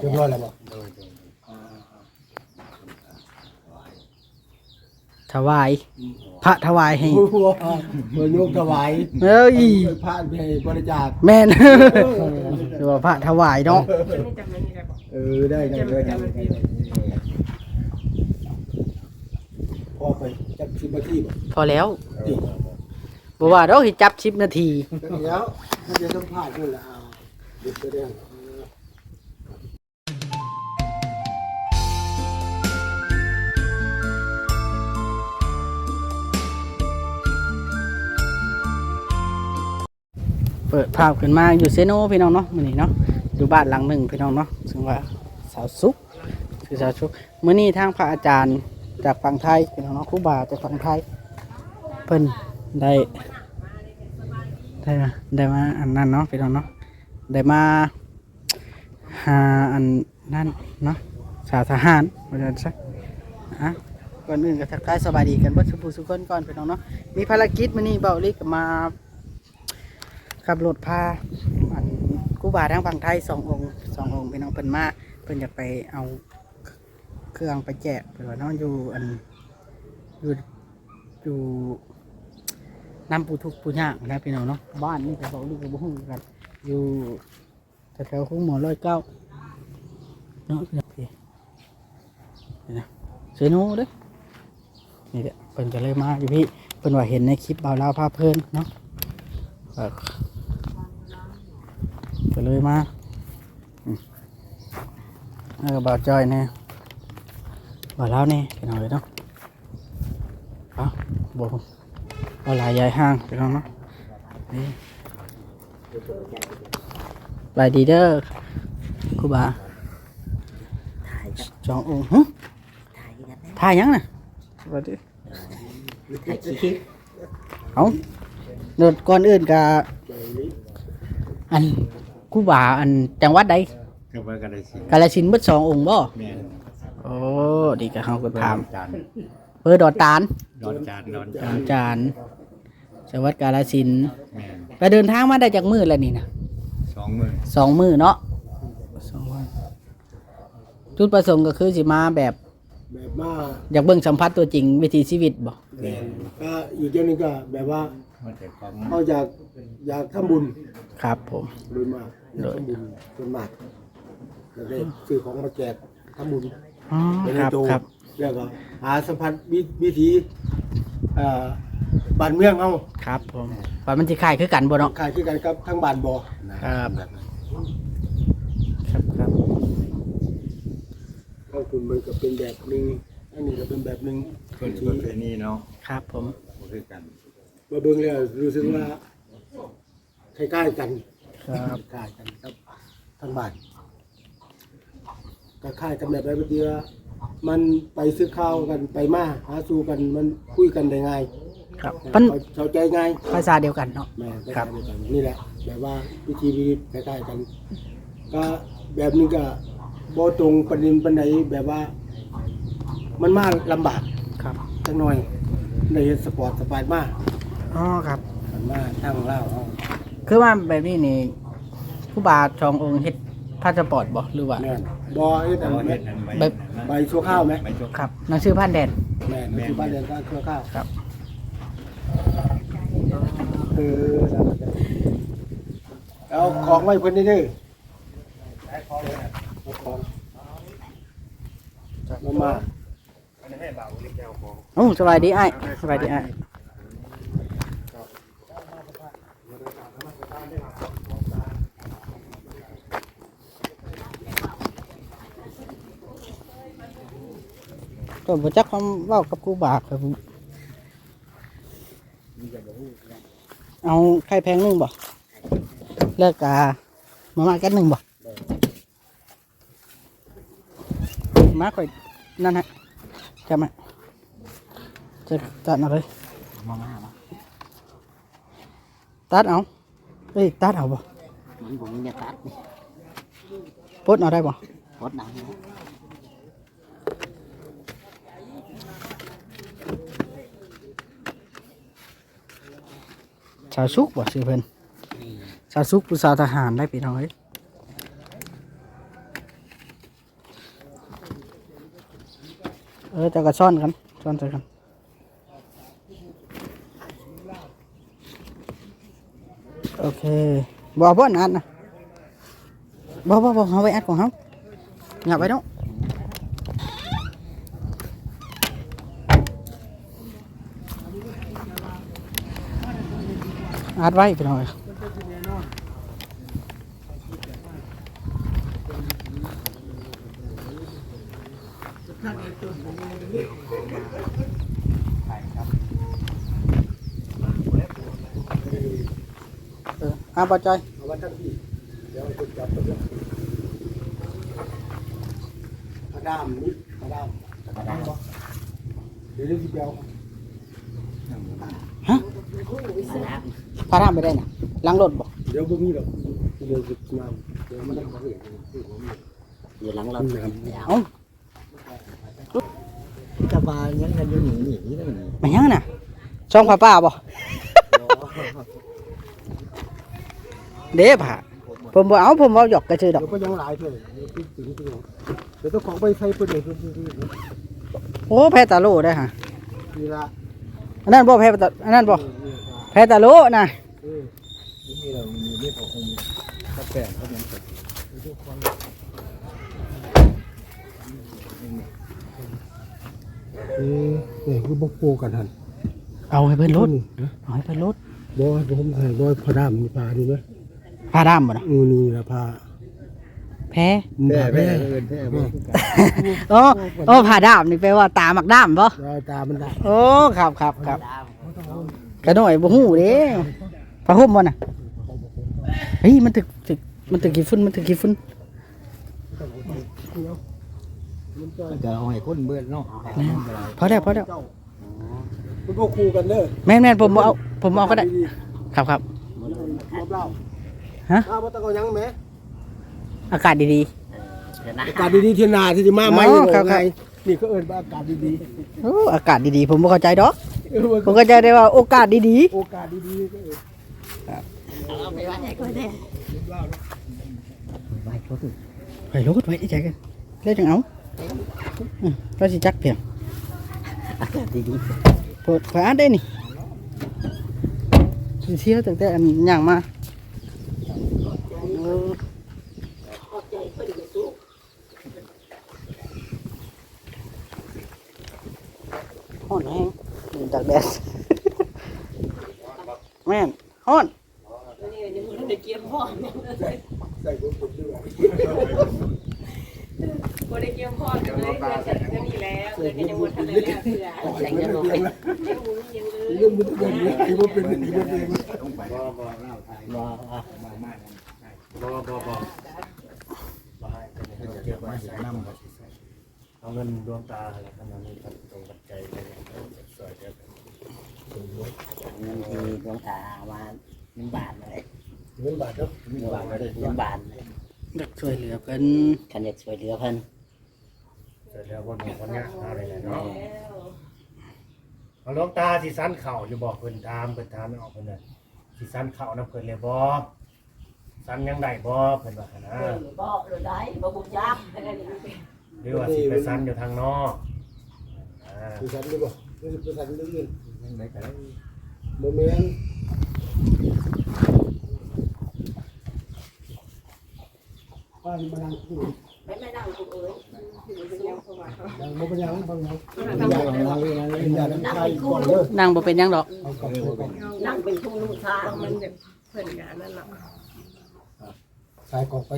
เรียบร้อยแล้วบ่โดยโดยถวาย พระถวายให้ โอ้โหเมื่อโยกถวายเอ้ย พระไปบริจาคแม่นหรือว่าพระถวายเนาะเออได้ได้ได้ได้ได้ได้พอไปจับสิบนาทีบ่พอแล้วติบ่ว่าดอกสิจับ10นาทีแล้วถ้าจะสัมภาษณ์ด้วยล่ะเอาเด็กแสดง เปิดภาพขึ้นมาอยู่เซโนพี่น้องเนาะมื้อนี้เนาะอยู่บ้านหลังหนึ่งพี่น้องเนาะซึ่งว่าสาวสุขคือสาวสุขมื้อนี้ทางพระอาจารย์จากฝั่งไทยพี่น้องเนาะครูบาจากฝั่งไทยเพิ่นได้ได้มาได้มาอันนั้นเนาะพี่น้องเนาะได้มาหาอันนั่นเนาะสาวทหารว่าจังซักอะก่อนอื่นก็ทักทายสบายดีกันเบ่สุผู้สุคนก่อนพี่น้องเนาะมีภารกิจมื้อนี้เบาลิกมา ขับรถพาอันกูบาทางฝั่งไทยสององค์สององค์พี่น้องเพิ่นมาเพิ่นอยากไปเอาเครื่องไปแจกเพิ่นว่าน้องอยู่อันอยู่อยู่น้ำปูทุกปูยากนะพี่น้องเนาะบ้านนี่ก็บอกลูกก็บ่ฮู้กันอยู่แถวๆคุ้งหมอร้อยเก้าเนาะพี่น้องพี่นี่นะเซโนูเด้อนี่แหละเพิ่นก็เลยมาอยู่พี่เพิ่นว่าเห็นในคลิปเบาเล่าวพเพลินเนาะ ก็ก็เลยมาอืมแล้วก็บาดจอยเนี่ยบาดแล้วนี่พี่น้องเลยเนาะเอาบเอาหลายยายห้างพี่น้องเนาะนี่ไปดีเด้อครูบาถ่ายกันจององค์หึถ่ายกันนะถ่ายยังน่ะสวัสดีถ่ายคลิปเอาเดินก่อนอื่นกะอัน ครูบาอันจังหวัดใดก็ว่ากันได้สิกาลสินธุ์เบิดสององค์บ่แม่นโอ้ดีก็เฮาก็ถามจานเพื่อดอดตาลนอนจานนอนดจาอนนจานจังหวัดกาลสินธุ์แม่นไปเดินทางมาได้จากมือแล้วนี่นะ สองมือสองมือเนาะสองวันจุดประสงค์ก็คือสิมาแบบแบบมาอยากเบิ่งสัมผัสตัวจริงวิถีชีวิตบ่แม่นก็อีกอย่างหนึงก็แบบว่า มันแต่ของเขาอยากอยากทำบุญ ครับผมโดยมากอยากทำบุญส่วนมากก็ได้ซื้อของมาแจกทำบุญอ๋อเป็นครับโตครับแล้วก็หาสัมพันธ์วิวิถีเอ่อบ้านเมืองเฮาครับผมว่ามันสิคล้ายคือกันบ่เนาะ ขายคือกันครับทั้งบ้านบ่นะครับครับครับของคุณมันก็เป็นแบบหนึงอันนี้ก็เป็นแบบหนึงส่วนประเพณีเนาะครับผม บ่คือกัน มาเบิ่งแล้วรู้สึกว่า คล้ายๆกันครับ คล้ายกันครับทั้งบ้านก็คล้ายกันแบบไรบางทีว่ามันไปซื้อข้าวกันไปมาหาสู่กันมันคุยกันได้ง่ายครับมันเข้าใจง่ายภาษาเดียวกันเนาะ แม่ครับคล้ายๆกันนี่แหละแบบว่าวิธีชีวิตคล้ายๆกัน ก็แบบนี้ก็บ่ตรงประเด็นปันไหนแบบว่า มันมาลำบากครับจังหน่อยในเฮ็ดสปอร์ตสบายมากอ๋อครับ มันมาทั้งเล่าวเอา คือว่าแบบนี้นี่ผู้บาชององค์เฮ็ดพาสปอร์ตบ่หรือว่า แม่นบ่เฮ็ดอันบ่แม่เฮ็นดอันแบบ ใบชั่วข้าวไหมใบชั่วครับหนังสือผ่านแดน แม่นที่บ้านเรียนก็ชั่วข้าวครับเออเอาของไว้เพิ่นนี่เด้อเอาของมามา โอ้สบายดีไอ้ายสบายดีไอ้าย ก็บ่จักคำเว้ากับกูบาครับผมเอาไข่แพงหนึงบ่เลิกกามามาแกันหนึ่งบ่มาค่อยนั่นฮะจำไหมจะตัดเอาเลยมาม่ามาตัดเอาเฮ้ยตัดเอาบ่มันผมจะตัดนี่ปลดเอาได้บ่รถหนังาวซุกบ่ชื่อเพิ่นชาวซุกผู้สาวทหารได้พี่น้องเอ้ยเออจะกระซ่อนกันซ่อนใส่กันโอเคบ่บ่อัดนะบ่บ่บ่เอาไว้อัดของเฮาอย่าไว้เนาะ อัดไว้ไปหน่อยเออเอาปอจอยเอาไว้ทั้งที่เดี๋ยวคนจับตัวเดียวกระดามนี่กระดามกระดามบ่เดี๋ยวเดี๋ยวสิเดียวฮะ สนามพาทำไปได้นะล้างรถบ่เดี๋ยวบ่มีดอกเดี๋ยวสิมาเดี๋ยวมันต้องมาเห็นที่ผมมีอยู่หลังรถเอ้าจะมายังกันอยู่หนีหนีนี่เลยมันยังน่ะช่องผ้าป้าบ่เด้ผ่าผมบ่เอาผมเอาหยอกกระชื่อดอกเดี๋ยวก็ยังหลายเท่าเดี๋ยวติดถึงที่เดี๋ยวต้องของไปใช้เพิ่นเลยเพิ่นที่โอ้แพ้ตาโลได้ฮะนี่ละอันนั้นบ่แพ้ตาอันนั้นบ่แพ้ตาโลนะเออนี่เรามีนี่ขององค์กระแปงเขายังเกิดเออนี่คือบ่โกกันหั่นเอาให้เพิ่นรถเอาให้เพิ่นรถบ่ให้ผมให้บ่พอดามนี่พานี่มั้ยพาดำบ่นะอือนี่ละพาแพ้แพ้แพ้แพ้แพ้เอินแพ้บ่โอ้โอ้พาดำนี่แปลว่าตามักดำบ่รอยตามันได้โอ้ครับครับครับ กระหน่อยบ่ฮู้เด้ผ้าห่มบ่น่ะเฮ้ยมันถึกถึกมันถึกกี่ฝุ่นมันถึกกี่ฝุ่นจะเอาให้คนเบื่อเนาะพอแล้วพอแล้วมันบ่คู่กันเด้อแม่นแม่นผมบ่เอาผมเอาก็ได้ ครับครับบ่เล่าฮะอ้าวบ่ต้องเอาหยังแหมอากาศดีเดี๋ยวนะอากาศดีๆเที่ยนาที่จะมาใหม่อ๋อนี่ครับไงนี่ก็เอิ้นว่าอากาศดีๆโอ้อากาศดีๆผมบ่เข้าใจดอกๆเออว่า ผมเข้าใจได้ว่าโอกาสดีโอกาสดีๆก็เอิ้นเอาไปไว้ไหนก็ได้ไว้ชุดๆไปรถไว้ใจกันแล้วจังเอาอืมก็สิจักเพียงอากาศดีเปิดไฟอัดได้นี่สิเที่ยวตั้งแต่อันย่างมาเออฮ้อนแห้งอยู่จากแดด แม่นฮ้อน ใส่ผมผมด้วย บริเกียวพอดเลยเพื่อนเสร็จก็นี่แล้วเพื่อนก็ยังวนทะเลแล้วเสือ ๆใส่เงินลงไป ยังบุ้งยังเลย เรื่องมันจะเป็นอย่างนี้ว่าเป็นอย่างนี้ว่าเป็นอย่างนี้ บ่บ่ เล่าไทยบ่มามาบ่บ่บ่เก็บไว้ใส่น้ำก็สิใส่เอาเงินดวงตาอะไรขนาดนี้ครับตรงปัจจัยเลยสวยครับเงินที่ดวงตาว่าหนึ่งบาทเลยเงินบาทเนาะหนึ่งบาทเลยหนึ่งบาทเลยอยากช่วยเหลือเพิ่นคันอยากช่วยเหลือเพิ่นเสร็จแล้ววันนี้วันนี้อะไรแม่เนาะเอาลวงตาสิสันเข่าอยู่บอกเพิ่นถามเพิ่นถามไม่ออกเพิ่นน่ะ สิสันเข่านํเพิ่นเลยบ่สันยังได้บ่เพิ่นว่าหั่นนะบ่หรือได้บ่บุญยักษ์อะไรนี่หรือว่าสิไปสันอยู่ทางนอกอ่าสิสันหรือบ่สิสันหรืออื่นยังไงก็ได้บ่แม่นป้ามานั่งคุย ไม่ไม่นั่งกูเอ้ยเป็นยังเข้ามายังบ่เป็นหยังบ่เป็นหยังเป็นหยังเป็นหยังเป็นหยังก่อนเด้อนั่งบ่เป็นหยังดอกเอากลับไปก่อนนั่งเป็นผู้นุ่งทางมันแบบเพิ่นกันนั่นแหละใส่กล่องไป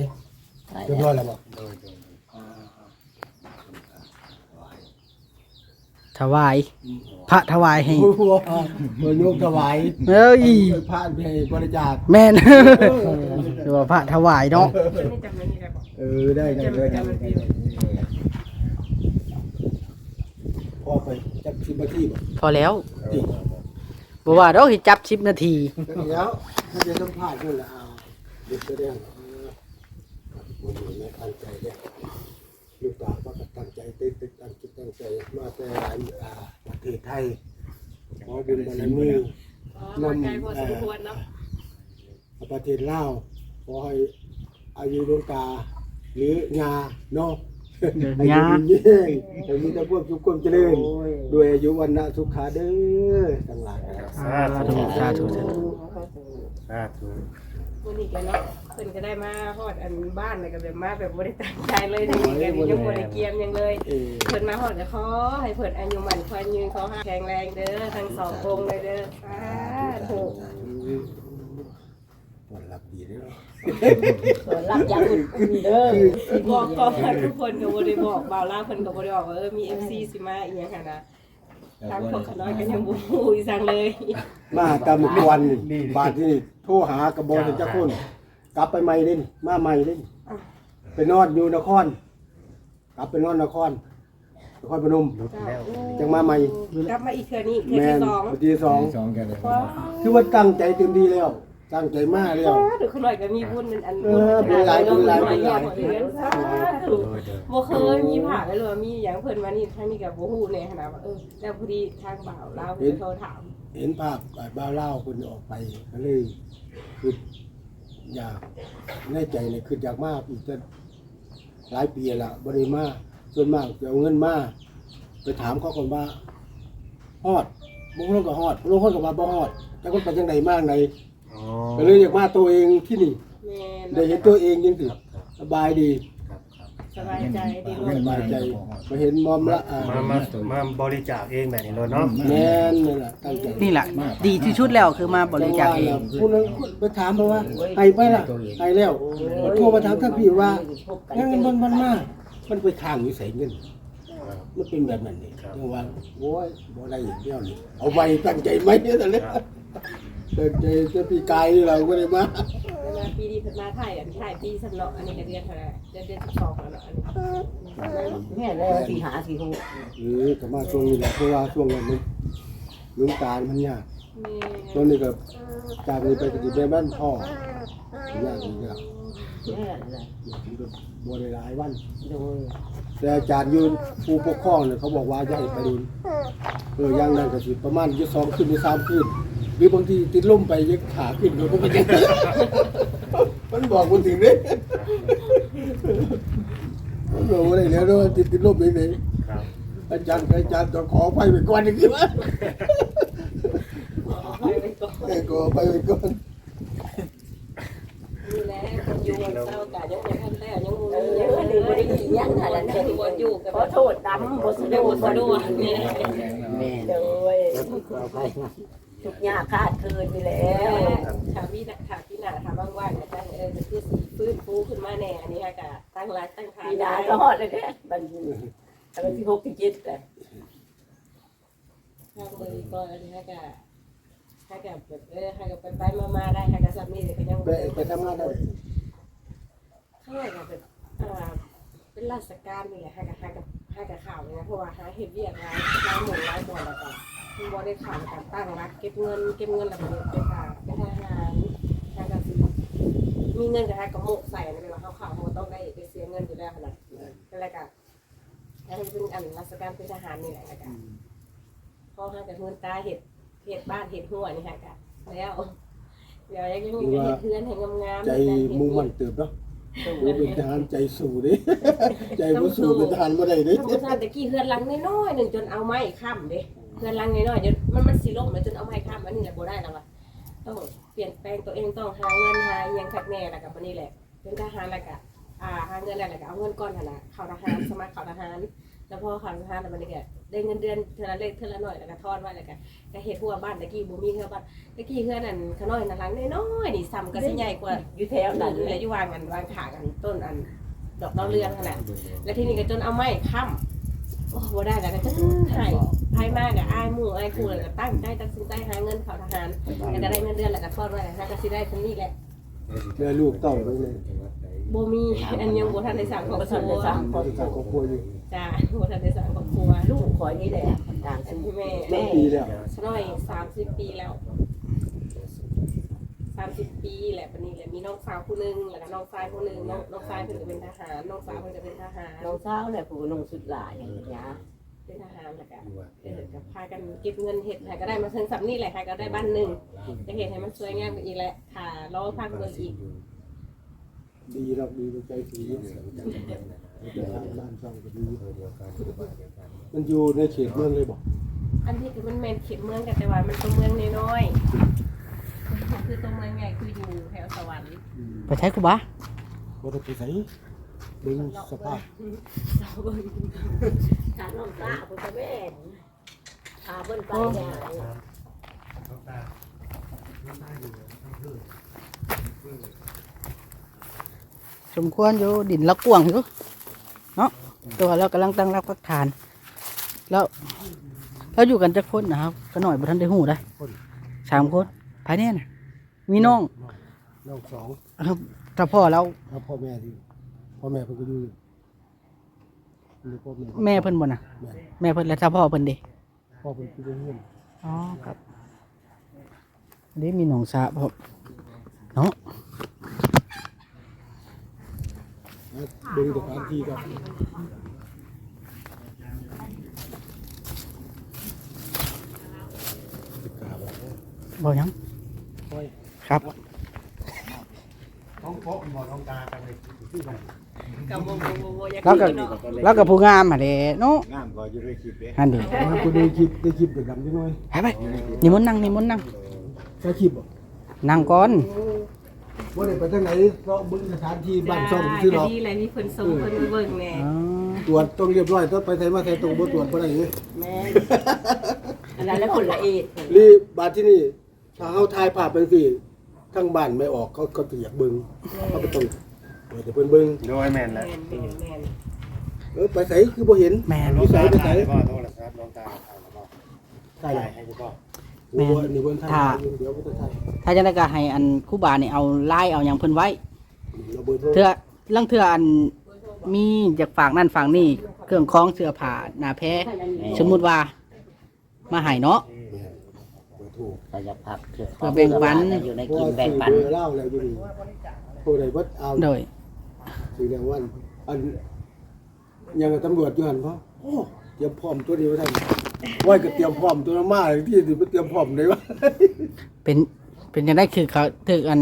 ใช่เรียบร้อยแล้วบ่ถวาย พระถวายให้โอ้โหเมื่อโยกถวายเอ้ยพระให้บริจาคแม่นหรือว่าพระถวายเนาะนี่จำไม่ได้บอก เออได้ได้ได้ได้พอไปจับสิบนาทีบ่พอแล้วติบ่ว่าดอกสิจับ10นาทีแล้วถ้าจะต้องพลาดนู่นละเอาเด็กแสดงมันอยู่ในตั้งใจเนี่ยลูกตาว่าก็ตั้งใจติดติดตั้งจิตตั้งใจมาแต่หลายอ่าประเทศไทยขอบุญบารมีนาะประเทศลาวขอให้อายุดวงตา หรืองาเนาะเดินให้ยาดีเย่งให้มีแต่ความสุขความเจริญด้วยอายุวันนะสุขาเด้อทั้งหลายสาธุสาธุสาธุสาธุวันนี้กันเนาะเพิ่นก็ได้มาฮอดอันบ้านเลยก็แบบมาแบบบ่ได้ตั้งใจเลยทีนี้กันยังบ่ได้เกียมหยังเลยเออเพิ่นมาฮอดก็ขอให้เพิ่นอายุมั่นขวัญยืนขอให้แข็งแรงเด้อทั้งสององค์เลยเด้อสาธุ ผลลัพธ์ดีเด้อ ส่วน รับอย่างอุ่นๆเด้อบอกก่อนทุกคนก็บ่ได้บอกบ่าวลาวเพิ่นก็บ่ได้บอกว่าเออมี FC สิมาอีหยังหั่นน่ะทางพวกขน้อยก็ยังบ่ฮู้อีสังเลยมาตามกวนบาทที่นี่โทรหากระบอกจักคนกลับไปใหม่เล่นมาใหม่เล่นไปนอนอยู่นคร กลับไปนอนนครนครพนมจังมาใหม่กลับมาอีกเทื่อนี้เทื่อแม่ที่นสองวันที่สองสองกันเลยว้าวคือว่าตั้งใจเต็มที่แล้ว ตั้งใจมากแล้วเดี๋ยวขน้อยก็มีบุญเป็นอันเออบุญหลายบุญหลายบุญหลาย บ่เคยมีผ่าเลยหรือว่ามีหยังเพิ่นมานี่ทางนี้ก็บ่ฮู้แน่ขนาดว่าเออแล้วพอดีทางบ่าวลาวเพิ่นโทรถามเห็นภาพบ้าวเล่าคนออกไปก็เลยคืออยากแน่ใจเลยคืออยากมากอีกจะหลายปีละบริมาส่วนมากจะเอาเงินมาไปถามเขาคนว่าฮอดบางคนก็ฮอดบางคนก็ว่าบ่ฮอดแต่คนไปจังใดมากใน อ๋อก็เลยอยากมาตัวเองที่นี่แม่นได้เห็นตัวเองยังสิสบายดีครับครับสบายใจดีสบายใจมาเห็นมอมละอ่ามามามาบริจาคเองแบบนี้เลยเนาะแม่นนี่แหละตั้งใจนี่แหละดีที่สุดแล้วคือมาบริจาคเองผู้นั้นไปถามเพราะว่าให้ไปล่ะให้แล้วโทรมาถามท่านพี่ว่างั้นมันมันมามันไปข้างอยู่ใส่เงินมันเป็นแบบนั้นนี่จังว่าโอ้ยบ่ได้อย่างเดียวนี่เอาไว้ตั้งใจไหมเนี่ยแต่เล ยตั้งใจจะปีกายนี่เราก็ได้มาเวลาปีนี้เพิ่นมาถ่ายอันถ่ายปีสำเนาะอันนี้ก็เดือนเท่าไหร่เดือนเดือน12แล้วเนาะอันนี้แม่แล้วสิหาสิฮู้เออก็มาช่วงนี้แหละเพราะว่าช่วงนั้นมันลุงตาลมันยากแม่ตอนนี้ก็จากนี้ไปก็สิไปบ้านพ่อยากอีกแล้วแม่ล่ะมันก็บ่ได้หลายวันโดยแต่อาจารย์ยืนผู้ปกครองเนี่ยเขาบอกว่าอย่าให้ไปดูนเอออย่างนั้นก็สิประมาณยี่สองขึ้นหรือสามขึ้นห รือบางทีติดล่มไปยังขาขึ้นก็ไม่เป็นไรมันบอกคนถึงเลยมันบอกว่าอะไรแล้วว่าติดติดล่มเองครับอาจารย์อาจารย์ต้องขอไปไปก่อนดีกว่าไปไว้ก่อนเออขอไปไปก่อนนี่แหละคนอยู่วันเศร้าก็ยังบ่ทันแล้วยังบ่เอมีอยังนี่บ่บ่ได้ได้กินหยังขนาดนั้นบ่อยู่กับขอโทษดำบ่สะดเดี๋ยววบ่กสะดวกนี่แม่โดย ทุกยากขาดเคืนไปแล้วถามพี่ถามพี่หนาถามว่างๆนะจ๊ะเออจะคือสีฟื้นฟูขึ้นมาแน่อันนี้ค่ะกะตั้งรักตั้งฐานปีหนาก็ฮอดเลยเด้บัดนี้อันที่6ที่7แต่ทางเบอก็อันนี้ค่ะกะค่ะกะแบบเออค่ะกะไปไปมาๆได้ค่ะกะสับนี่เลยก็ยังไปไปทำงานได้ข้างในกะแบบอ่าเป็นราชการนี่แหละค่ะกะค่ะกะค่ะกะข่าวเลยนะเพราะว่าหาเห็ดเวียกร้ายร้ายหมุนร้ายบ่อนแล้วก็ คือบ่ได้ข่าวการตั้งรักเก็บเงินเก็บเงินแล้วก็เป็นค่ะเป็นทหารค่ะกะสิมีเงินกับค่ะกะโมกใส่ในเวลาเขาข่าวเขาต้องได้ไปเสียเงินอยู่แล้วขนาดนั่นแหละค่ะถ้าเป็นอันราชการเป็นทหารนี่แหละค่ะพ่อห้ากับเงินตาเห็ดเห็ดบ้านเห็ดหัวนี่ค่ะค่ะแล้วเดี๋ยวยังมีเห็ดเพื่อนให้งามๆใจมุ่งมั่นเติบเนาะโอ้เป็นทหารใจสู้เด้ใจบ่สู้เป็นทหารบ่ได้เด้ทำบุญทานตะกี้เพื่อนลังน้อยๆหนึ่งจนเอาไม้ค้ำเด้เพื่อนลังน้อยๆจนมันมันสีล่มแล้วจนเอาไม้ค้ำอันนี้แหละบ่ได้แล้วว่ะต้องเปลี่ยนแปลงตัวเองต้องหาเงินหาอหยังคักแน่แล้วกับวันนี้แหละ เป็นทหารแล้วก็อ่าหาเงินแล้วแล้วก็เอาเงินก้อนหั่นน่ะเข้าทหารสมัครเข้าทหารแล้วพอเข้าทหารแล้วมันนี่ก็ได้เงินเดือนเท่าละเล็กเท่าละน้อยแล้วก็ทอดไว้แล้วก็ก็เฮ็ดหัวบ้านตะกี้บ่มีเฮือบ้านตะกี้เฮือนั่นขน้อยนั่นหลังน้อยๆนี่ซ้ำก็สิใหญ่กว่าอยู่แถวนั่นั้นนอยู่เลแล้วยอยู่วางกันวางขากันต้นอันดอกดาวเรืองขนาดแล้วทีนี้ก็จนเอาไม้ค้ำ โอ้บ่ได้แล้วก็จะให้ภายมากก็อายหมู่อายคู่แล้วก็ตั้งใจตัดสินใจหาเงินเข้าทหารแล้วก็ได้เงินเดือนแล้วก็ทอดไว้แล้วก็สิได้เท่านี้แหละแม่ลูกเต้าไปเลยบ่มีอันยังบ่ทันได้สั่งครอบบ่คทันรัได้วสั่งครอบจะครัวครอบครัวอยู่จ้าบ่ทันได้สั่งครอบครัวลูกขอยนี่แหละต่างอันสู้ที่แม่แม่ปีแล้วสน้อย30 ปีแล้ว 30ปีแหละปานนี้แหละมีน้องสาวผู้หนึงแล้วก็น้องชายผู้หนึงน้องน้องชายเพิ่นก็เป็นทหารน้องสาวเพิ่นก็เป็นทหารน้องสาวแหละผู้น้องสุดหลายยาเป็นทหารแล้วก็เออก็พากันเก็บเงินเฮ็ดให้ก็ได้มาถึงสำนี้แหละค่ะก็ได้บ้านหนึงจะเฮ็ดให้มันสวยงามไปอีกแหละค่ะรอพักเบิ่งอีกดีเราดีใจสีบ้านช่องก็ดีมันอยู่ในเขตเมืองเลยบอกอันนี้คือมันแมนเขตเมืองกันแต่ว่ามันตัวเมืองน้อยๆ คือตัวเมืองใหญ่คืออยู่แถวสวรรค์ไปใช้กูบาบ่ได้ไปไสเบิ่งสภาพสาวเบิ่งถามน้องตาคุณจะแม่นพาเพิ่นไปเนี่ยสมควรอยู่ดินละกวางอยู่เนาะตัวเรากำลังตั้งรักพักฐาน แล้วเราอยู่กันจักคนนะครับก็หน่อยบ่ทันได้หูได้สามคนภายในน่ะ มีน้องน้องสองครับถ้าพ่อเราแล้วพ่อแม่ที่พ่อแม่เพิ่นก็อยู่หรือพ่อแม่แม่เพิ่นบ่น่ะ แม่แม่เพิ่นแล้วถ้าพ่อเพิ่นเด้พ่อเพิ่นคือเฮียนอ๋อครับอันนี้มีหนองสระพ่อเนาะนะเบิ่งสถานที่ก็สิบกาบแล้วบ่หยัง ค่อย ครับ ท้องโป๊ะหมอท้องตากันเลยที่ไหนกับโบโบโบโบอยากแล้วก็ กินเนาะแล้วก็ผู้งามหั่นแหละเนาะงามก็อยู่ในคลิปเด้อันนี้มันก็ได้คลิปได้คลิปได้ดำจังหน่อยไปไปนิมนต์นั่งนิมนต์นั่งแค่คลิปบ่นั่งก่อนบ่ได้ไปทางไหนก็เบิ่งสถานที่บ้านช่องจ้าที่เราก็ดีเลยมีเพิ่นส่งเพิ่นมาเบิ่งแน่อ๋อตรวจต้องเรียบร้อยต้องไปไทยมาไทยตรงบ่ตรวจบ่ได้เด้แม่นอันนั้นแล้วคนละเอียดรีบาดที่นี่ถ้าเฮาถ่ายภาพเป็นสิ ทั้งบ้านไม่ออกเขาเขาสิอยากเบิ่งเขาบ่ต้องเปิดให้เพิ่นเบิ่งโดยแม่นแล้วแม่นแม่นแม่นเออไปไสคือบ่เห็นแม่นน้องตาถ่ายก็โทรศัพท์น้องตาถ่ายแล้วก็ถ่ายถ่ายให้กูบอกโอ้อันนี้เพิ่นถ่ายเดี๋ยวเพิ่นถ่ายถ้าจะได้ก็ให้อันครูบานี่เอาไล่เอาหยังเพิ่นไว้ เราเบอร์โทรเทื่อลังเทื่ออันมีจากฝากนั่นฝากนี่เครื่องคล้องเสื้อผ้าหน้าแพ้สมมุติว่ามาให้เนาะแม่ นเบอร์โทรเราจะพักเถื่อเพื่อแบ่งปัน อยู่ในเพราะกินว่าแบ่งซื้อปันเบอร์เล่าแล้วอยู่นี่โทรได้เบิดเอาโดยสีแดงวันอันยังกับตำรวจอยู่หันเพราะโอ้เตรียมพร้อมตัวนี้ไว้ท่านไว้ก็เตรียมพร้อมตัวนั้นมาเลยที่สิไปเตรียมพร้อมเลยวะเป็นเป็นจังได๋คือเขาถึกอัน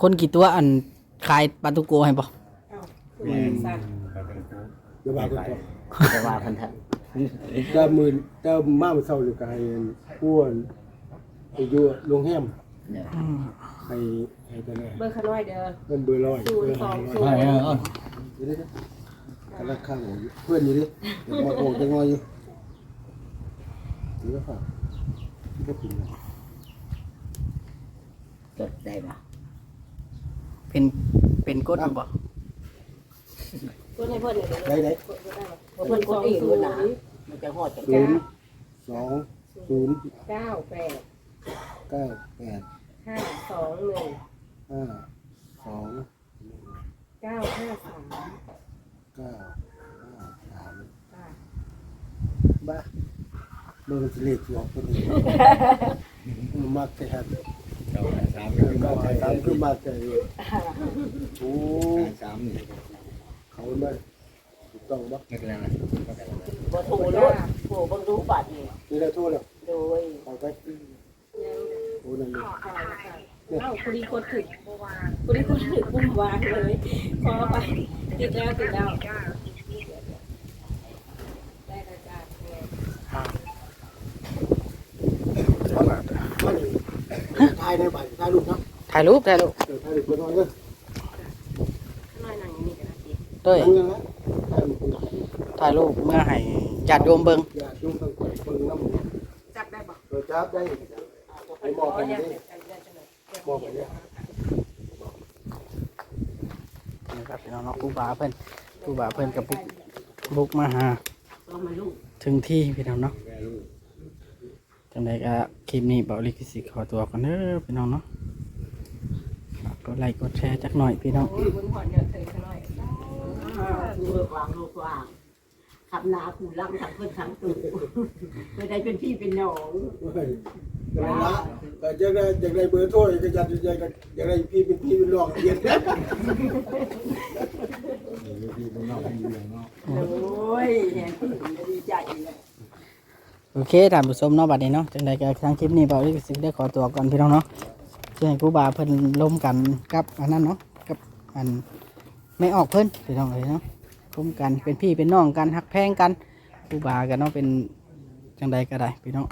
คนกี่ตัวอันขายปลาตุโกให้บ่เอ้าคือว่าจังซั่น เดี๋ยวว่ากันต่อแต่ว่าเพันธะ แต่มือแต่มาเมื่อเช้านี่ก็ให้อ้วนไปอยู่โรงแรมเนี่ยอืมให้ให้ตัวนี้เบิ่งขน้อยเด้อเพิ่นเบอร์ร้อยศูนย์สองศูนย์ เดี๋ยวๆกำลังข้างหัวอยู่เพื่อนอยู่ดิเดี๋ยวมาโอ้จะงอยอยู่นี่ก็ฝากที่ก็กินนะจดได้ปะเป็นเป็นกฎอยู่บ่ ตัวให้เพิ่นเลยได้ได้เพราะเพิ่นคนอีกคนหนามันจะหอดจังศูนย์สองศูนย์เก้าแปดเก้าแปดห้าสองหนึ่งห้าสองหนึ่งเก้าห้าสามเก้าห้าสามบ้าเบิ่งสิเลขที่ออกตัวนี้มันมากแต่ฮันเก้าสามเก้าสามคือมากแต่โอ้สามนี่ เขาไม่ถูกต้องบ่ไม่เป็นไรนะบ่ถูกรู้ถูกเบิ่งรู้บัตรนี่นี่ได้โทษแล้วโดยเอาไปโอ้นั่นเลยเอ้าคุณดีคนถึกคุณดีคนถึกปุ่มวางเลยพอไปติดแล้วติดแล้วได้แล้วจ้าเนี่ยถ่ายในบ้านถ่ายรูปนะถ่ายรูปถ่ายรูปเออถ่ายรูปเพิ่นนอนเด้อ น้อยหนังอย่างนี้กัน นะพี่เด้ยเบิ่งนะถ่ายรูปเพิ่นถ่ายรูปเมื่อให้ญาติโยมเบิ่งอย่ายุ่งทางกดเบิ่งน้ำจับได้ปะเออจับได้ให้บอกกันดิบอกกันเนี่ยนะครับพี่น้องเนาะครูบาเพิ่นครูบาเพิ่นกับบุกบุกมาหาต้องมาลูกถึงที่พี่น้องเนาะจังไดก็คลิปนี้เบาลิขิสิขอตัวก่อนเด้อพี่น้องเนาะฝากกดไลค์กดแชร์จักหน่อยพี่น้อง โอ้ยบนผ่อนเยอะเถอะน้อยลูกวางลูกวางขับนาขู่ลังทั้งเพิ่นทั้งตู่ไม่ได้เป็นพี่เป็นน้องเฮ้ยเดี๋ยวนะแต่จะได้จะได้เบอร์โทรก็จะจะจะจะได้พี่เป็นพี่เป็นรองเรียนอยู่ที่ตรงนอกอยู่อย่างนอกโอ้ยเห็นดีใจเลยโอเคท่านผู้ชมเนาะบัดนี้เนาะจังไดก็ทางคลิปนี้เบาลิขิสิได้ขอตัวก่อนพี่น้องเนาะจะให้ครูบาเพิ่นล้มกันกับอันนั้นเนาะกับอันไม่ออกเพิ่นพี่น้องเลยเนาะ คมกันเป็นพี่เป็นน้องกันหักแพงกันผู้บากันเนาะเป็นจังใดก็ได้พี่น้อง